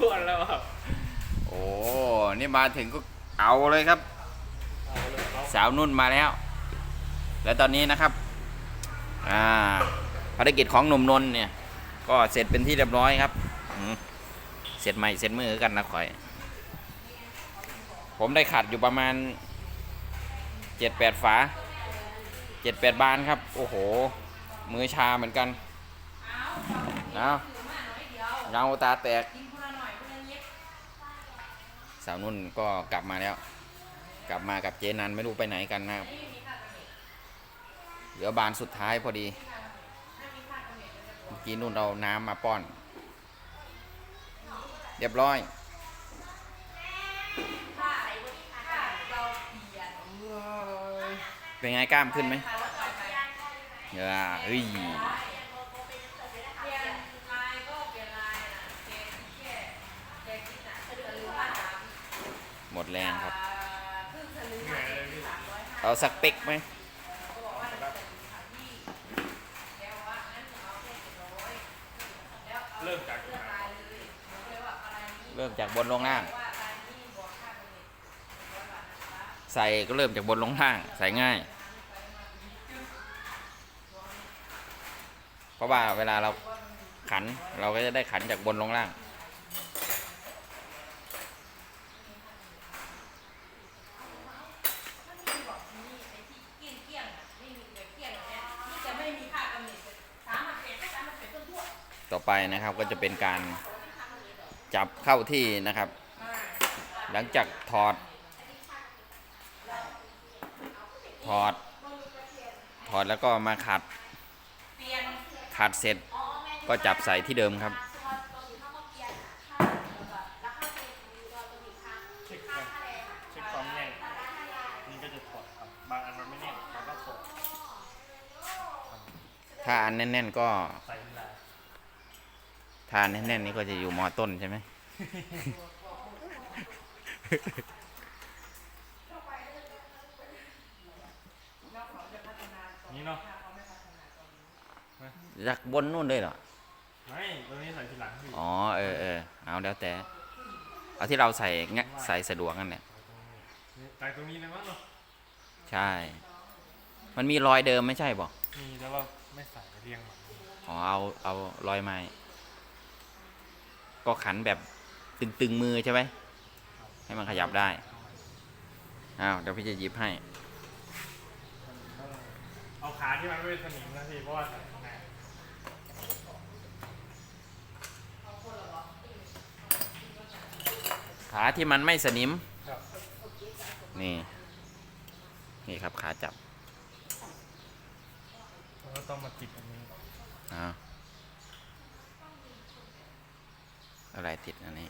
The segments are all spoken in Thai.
ควรแล้วครับโอ้นี่มาถึงก็เอาเลยครับ เอาเลยเอาสาวนุ่นมาแล้ว และตอนนี้นะครับอ่าภารกิจของหนุ่มนนท์เนี่ย ก็เสร็จเป็นที่เรียบร้อยครับอืมเสร็จใหม่เสร็จมือกันนะข่อย ผมได้ขัดอยู่ประมาณเจ็ดแปดฝาเจ็ดแปดบานครับ โอ้โห มือชาเหมือนกัน เอา เงาตาแตก สาวนุ่นก็กลับมาแล้ว กลับมากับเจนันไม่รู้ไปไหนกันนะครับ เหลือบานสุดท้ายพอดี เมื่อกี้นุ่นเอาน้ำมาป้อน เรียบร้อยเป็นไงกล้ามขึ้นไหมเออเฮ้ยหมดแรงครับ เอาสักเป๊กไหมเริ่มจากเริ่มจากบนลงล่าง ใส่ก็เริ่มจากบนลงล่าง ใส่ง่าย เพราะว่าเวลาเราขันเราก็จะได้ขันจากบนลงล่าง ไปนะครับ ก็จะเป็นการจับเข้าที่นะครับ หลังจากถอด ถอด ถอดแล้วก็มาขัด ขัดเสร็จก็จับใส่ที่เดิมครับเช็คก่อนเช็คความแน่นนี่ก็จะถอดครับบางอันมันไม่แน่นเราก็ถอดถ้าอันแน่น ๆ ก็ใส่เวลาถ้าอันแน่นๆนี่ก็จะอยู่มอต้นใช่ไหมนี่เนาะจากบนนู่นเลยเหรอ ไม่ตัวนี้ใส่ทีหลังพี่อ๋อเออเออเอาแล้วแต่ เอาที่เราใส่งะใส่สะดวกนั่นแหละใส่ตรงนี้เลยมั้งเนาะใช่ มันมีรอยเดิมไม่ใช่บอกมีแต่ว่าไม่ใส่เรียงเหมือนอ๋อเอาเอารอยไม้ ก็ขันแบบตึงๆมือใช่ไหมให้มันขยับได้อ้าวเดี๋ยวพี่จะหยิบให้ เอาขาที่มันไม่เป็นสนิมนะพี่เพราะว่าใส่ข้างในขาที่มันไม่สนิมครับนี่ นี่ครับขาจับแล้วก็ต้องมาติดอันนี้ อ้าว อะไรติดอันนี้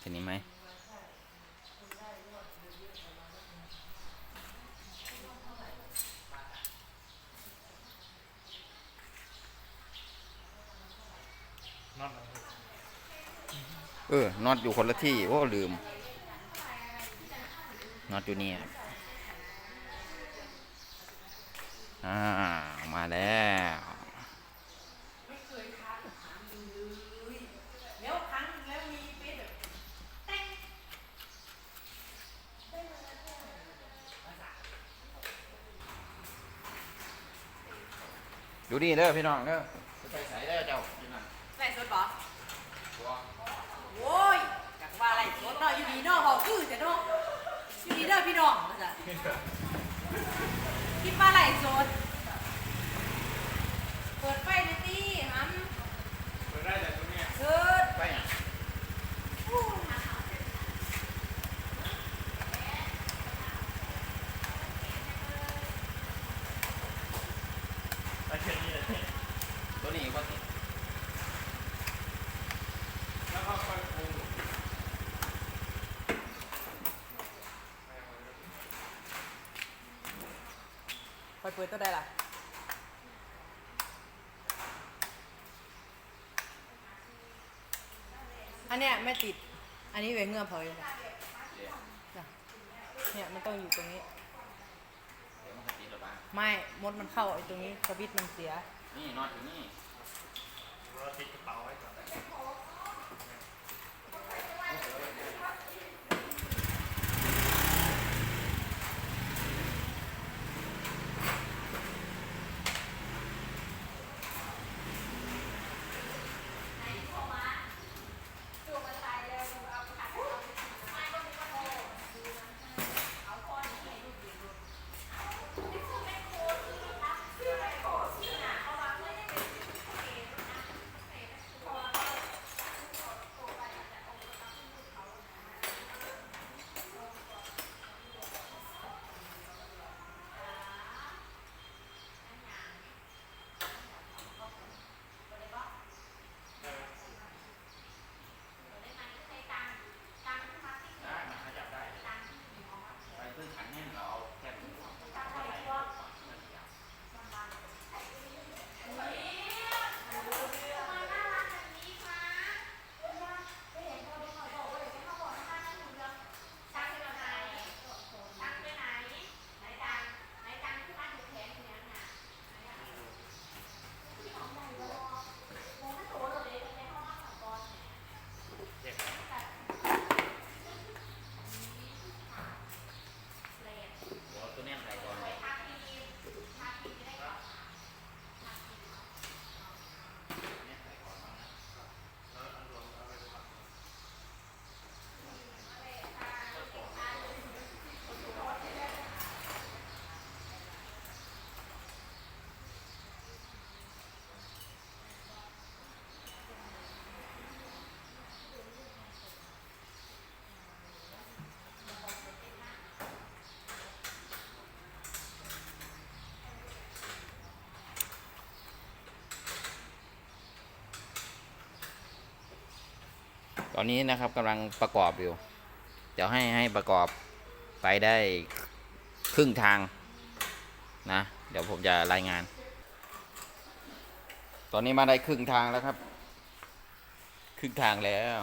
ทีนี้ไหมน็ออนนี้เออน็อตอยู่คนละที่ โอ้ ลืมน็อตอยู่นี่ครับอ่า มาแล้ว ดูนี่เด้อพี่น้องเด้อจะไปใส่เด้อเจ้าพี่น้องไล่สดบ่โว้ยอยากว่าไล่สดเนาะอยู่ดีเนาะบอกคือแต่เนาะอยู่ดีเด้อพี่น้องว่าจ้ะคิดว่าไล่สด เปิดไฟเลยตีฮัม เปิดได้แต่ตรงเนี้ย เสิร์ช ไปอะ ไปแค่นี้เลยพี่ ตัวนี้ก็ติด แล้วก็ค่อยปู ไปเปิดตัวใดล่ะอันเนี้ยไม่ติด อันนี้เวงเงื่อมเผยจ้ะเนี่ยมันต้องอยู่ตรงนี้ไม่ มดมันเข้าไอ้ตรงนี้สวิตช์มันเสีย นี่นอนอยู่นี่เราติดกระเป๋าไว้ก่อน อนนี้นะครับกำลังประกอบอยู่ เดี๋ยวให้ให้ประกอบไปได้ครึ่งทางนะ เดี๋ยวผมจะรายงาน ตอนนี้มาได้ครึ่งทางแล้วครับ ครึ่งทางแล้ว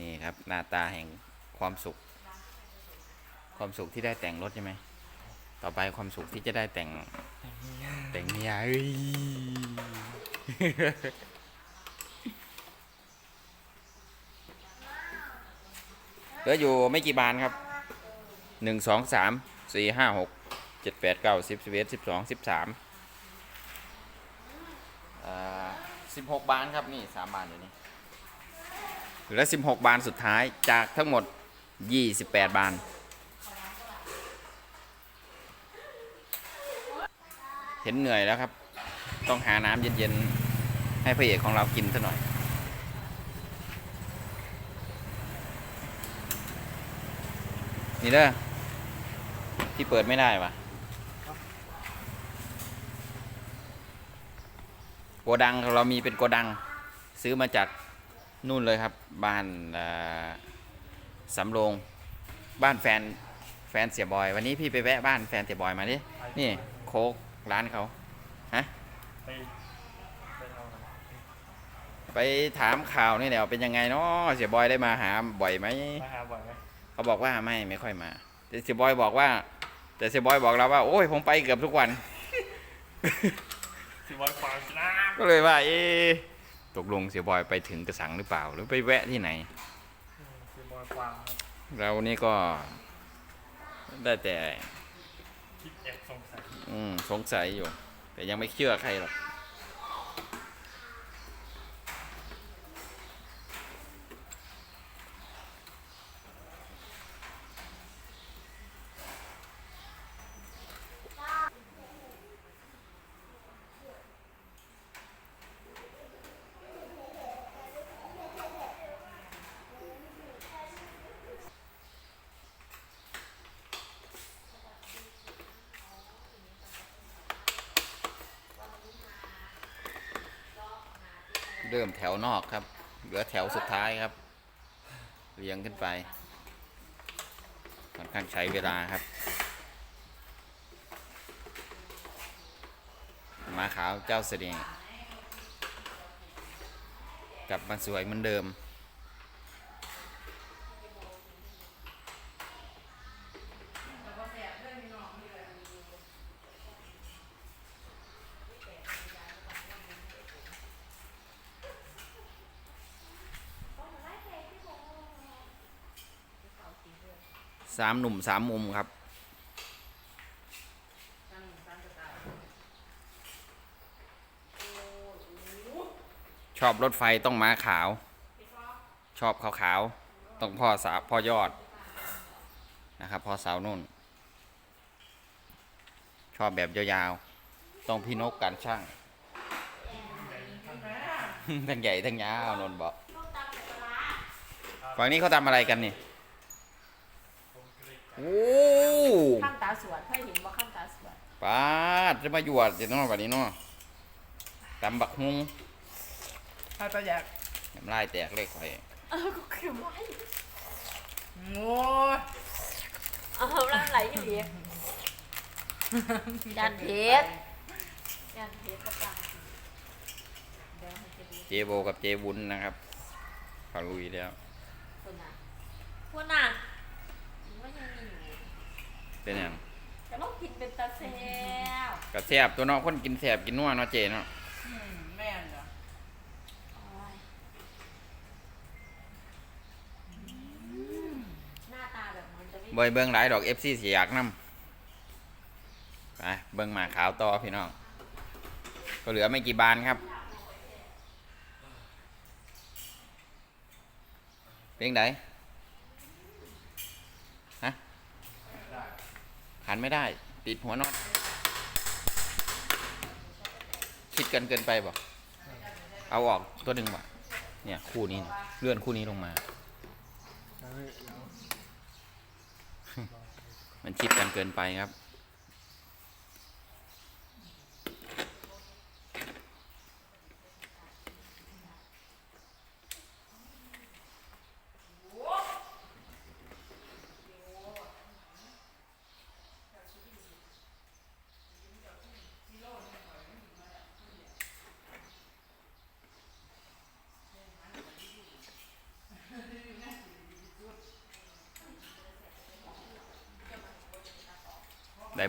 นี่ครับหน้าตาแห่งความสุข ความสุขที่ได้แต่งรถใช่ไหม ต่อไปความสุขที่จะได้แต่ง แต่งเมียเอ้ยเหลืออยู่ไม่กี่บานครับหนึ่งสองสามสี่ห้าหกเจ็ดแปดเก้าสิบสิบเอ็ดสิบสองสิบสามสิบหกบานครับนี่สามบานอยู่นี่เหลือสิบหกบานสุดท้ายจากทั้งหมดยี่สิบแปดบาน เห็นเหนื่อยแล้วครับ ต้องหาน้ำเย็นๆ ให้พระเอกของเรากินซะหน่อย นี่เด้อที่เปิดไม่ได้วะโกดังของเรามีเป็นโกดัง ซื้อมาจากนู่นเลยครับ บ้านเอ่อสำโรงบ้านแฟนแฟนเสียบอย วันนี้พี่ไปแวะบ้านแฟนเสียบอยมาดินี่โคก ร้านเขาฮะไปไปเอาหน่อยไปถามข่าวนี่เดี๋ยวเป็นยังไงเนาะเสียบอยได้มาหาบ่อยไหมมาหาบ่อยไหมเขาบอกว่าไม่ไม่ค่อยมาแต่เสียบอยบอกว่า แต่เสียบอยบอกเราว่า โอ้ยผมไปเกือบทุกวันสิบอยฟาร์มชนะก็เลยว่า เอ๊ะตกลงเสียบอยไปถึงกระสังหรือเปล่า หรือไปแวะที่ไหนอืมสิบอยฟาร์มครับเรานี่ก็ได้แต่ คิดแอบสงสัย อืมสงสัยอยู่ แต่ยังไม่เชื่อใครหรอก เริ่มแถวนอกครับ เหลือแถวสุดท้ายครับ เรียงขึ้นไปค่อนข้างใช้เวลาครับมาขาวเจ้าเสน่ห์กลับมาสวยเหมือนเดิม สามหนุ่มสามมุมครับนั่งตั้งกระต่ายโอ้โหชอบรถไฟต้องม้าขาว ชอบขาวขาวๆต้องพ่อสาวพ่อยอดนะครับพ่อสาวนุ่น ชอบแบบยาวๆต้องพี่นกการช่างทั้งใหญ่ทั้งยาวนนท์บอกฝั่งนี้เขาทำอะไรกันนี่ โอ้ข้ามตาสวนเคยเห็นว่าข้ามตาสวนป้าดจะมาหยวดเดี๋ยวน้องแบบนี้เนาะตำบักฮุงใครประหยัดน้ำลายแตกเล็กไปเออก็คือไม่โอ้ยเอาน้ำไหลอยู่ดีดันเพชรดันเพชรประกันเดี๋ยวให้เจะดูเจโบกับเจวุ้นนะครับเขาลุยแล้ว คนน่ะคนน่ะว่ายังมีอยู่ เป็นยังแต่ต้องกินเป็นตาแซ่บกระแสบตัวเนาะคนกินแสบกินนัวเนาะเจเนาะอืมแม่นเหรอโอ้ยหน้าตาแบบมันจะไม่เบยเบิ้งหลายดอกเอฟซีเสียากน้ำไปเบิ้งหมาขาวต่อพี่น้องก็เหลือไม่กี่บานครับเป็นไงฮ ขันไม่ได้ ติดหัวน็อตคิดกันเกินไปบอกเอาออกตัวหนึ่งบ่เนี่ย คู่นี้เนี่ยเลื่อนคู่นี้ลงมา มันชิดกันเกินไปครับ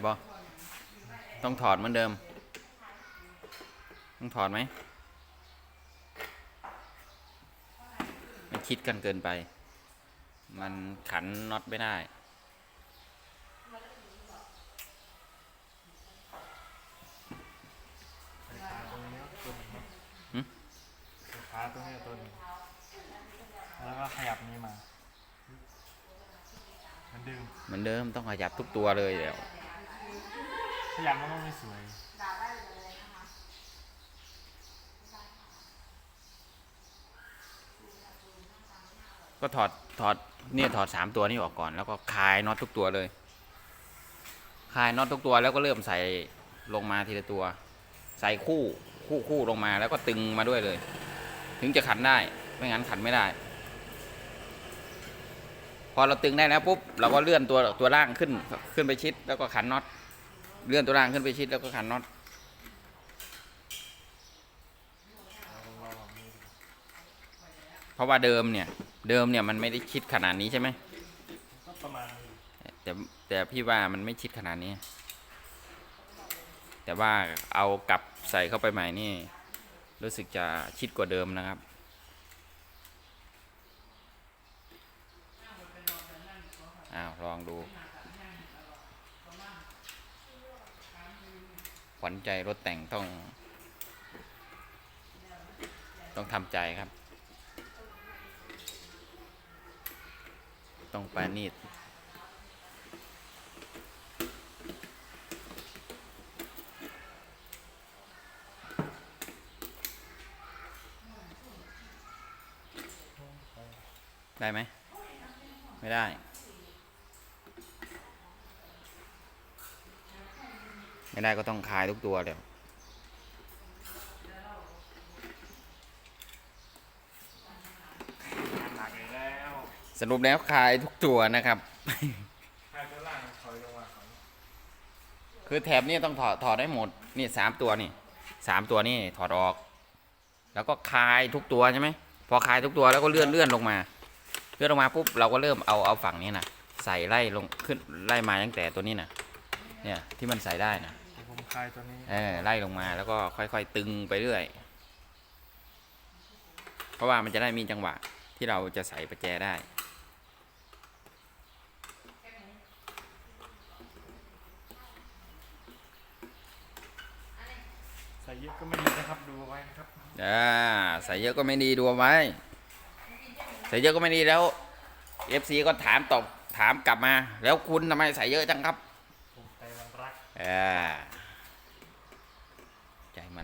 บ่ต้องถอดเหมือนเดิม ต้องถอดไหม มันคิดกันเกินไป มันขันน็อตไม่ได้หึขาตัวนี้ตัวหนึงแล้วก็ขยับนี้มาเหมันดึงเหมือนเดิมต้องขยับทุกตัวเลยเดี๋ยว ขยับมันต้องไม่สวยก็ถอดถอดเนี่ยถอดสามตัวนี้ออกก่อน แล้วก็คลายน็อตทุกตัวเลย คลายน็อตทุกตัวแล้วก็เริ่มใส่ลงมาทีละตัว ใส่คู่คู่คู่ลงมาแล้วก็ตึงมาด้วยเลย ถึงจะขันได้ ไม่งั้นขันไม่ได้ พอเราตึงได้แล้วปุ๊บเราก็เลื่อนตัวตัวล่างขึ้นขึ้นไปชิดแล้วก็ขันน็อต เลื่อนตัวล่างขึ้นไปชิดแล้วก็ขันน็อตเพราะว่าเดิมเนี่ย เดิมเนี่ยมันไม่ได้ชิดขนาดนี้ใช่ไหมก็ประมาณนี้แต่แต่พี่ว่ามันไม่ชิดขนาดนี้ แต่ว่าเอากลับใส่เข้าไปใหม่นี่ รู้สึกจะชิดกว่าเดิมนะครับอ้าวลองดู ขวัญใจรถแต่งต้อง ต้องทำใจครับ ต้องปานีตได้ไหม ไม่ได้ ไม่ได้ก็ต้องคลายทุกตัวเดี๋ยวหนักอีกแล้วสรุปแล้วคลายทุกตัวนะครับใครตัวล่างถอยลงมาก่อนคือแถบนี้ต้องถอดถอดได้หมด นี่สามตัวนี่สามตัวนี่ถอดออก แล้วก็คลายทุกตัวใช่ไหม พอคลายทุกตัวแล้วก็เลื่อนเลื่อนลงมา เลื่อนลงมาปุ๊บเราก็เริ่มเอาเอาฝั่งนี้นะใส่ไล่ลงขึ้นไล่มาตั้งแต่ตัวนี้นะเนี่ยที่มันใส่ได้นะเดี๋ยวผม คลายตัวนี้เออไล่ลงมาแล้วก็ค่อยๆ ตึงไปเรื่อย เพราะว่ามันจะได้มีจังหวะที่เราจะใส่ประแจได้ใส่เยอะก็ไม่ดีนะครับดูไว้ครับอ่าใส่เยอะก็ไม่ดีดูไว้ ใส่เยอะก็ไม่ดีแล้วเอฟซีก็ถามตอบถามกลับมา แล้วคุณทำไมใส่เยอะจังครับผมใจมันรักอ่า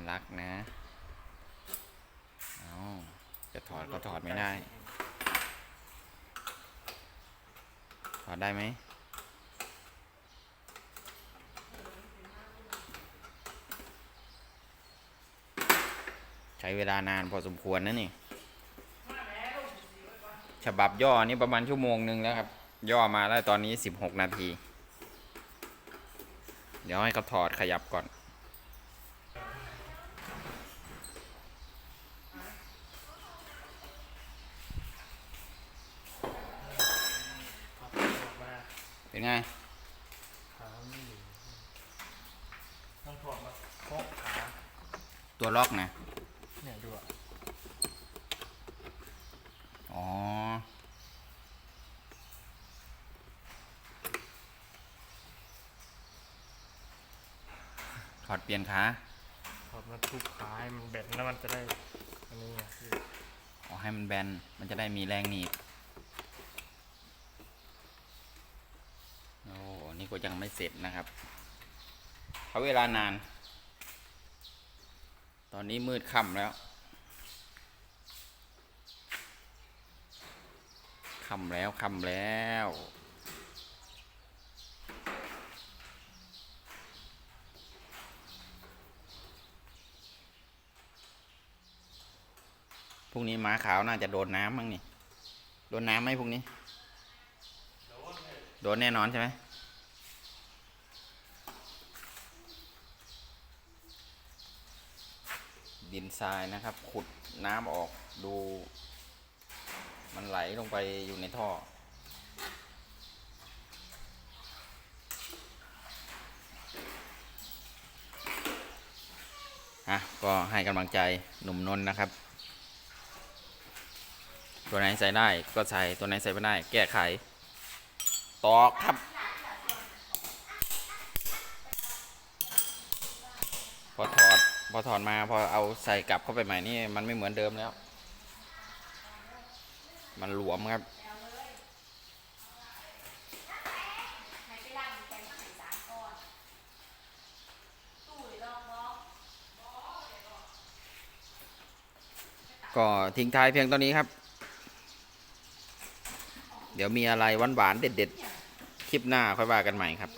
รักนะเอาจะถอดก็ถอดไม่ได้ ถอดได้ไหมใช้เวลานานพอสมควรนะนี่ ฉบับย่อนี่ประมาณชั่วโมงหนึ่งแล้วครับ ย่อมาแล้วตอนนี้16นาที เดี๋ยวให้เขาถอดขยับก่อน ถอดออกมา เป็นไงขาไม่อยู่ต้องถอดมาเคาะขาตัวล็อกนะเนี่ยดูอะอ๋อถอดเปลี่ยนขาถอดมาทุบขาให้มันแบนแล้วมันจะได้อันนี้ไงพี่อ๋อให้มันแบนมันจะได้มีแรงหนีบ โอ้ นี่ก็ยังไม่เสร็จนะครับเขาเวลานาน ตอนนี้มืดค่ำแล้วค่ำแล้วค่ำแล้วพรุ่งนี้หมาขาวน่าจะโดนน้ำมั้งนี่ โดนน้ำไหมพรุ่งนี้ โดนแน่นอนใช่ไหม ดินทรายนะครับ ขุดน้ำออกดู มันไหลลงไปอยู่ในท่อ อะ ก็ให้กำลังใจหนุ่มนนนะครับ ตัวไหนใส่ได้ก็ใส่ ตัวไหนใส่ไม่ได้ แก้ไข ตอกครับ พอถอด พอถอดมาพอเอาใส่กลับเข้าไปใหม่นี่ มันไม่เหมือนเดิมแล้ว มันหลวมครับ ก็ทิ้งท้ายเพียงเท่านี้ครับ เดี๋ยวมีอะไรหวานๆเด็ด ๆ คลิปหน้าค่อยว่ากันใหม่ครับ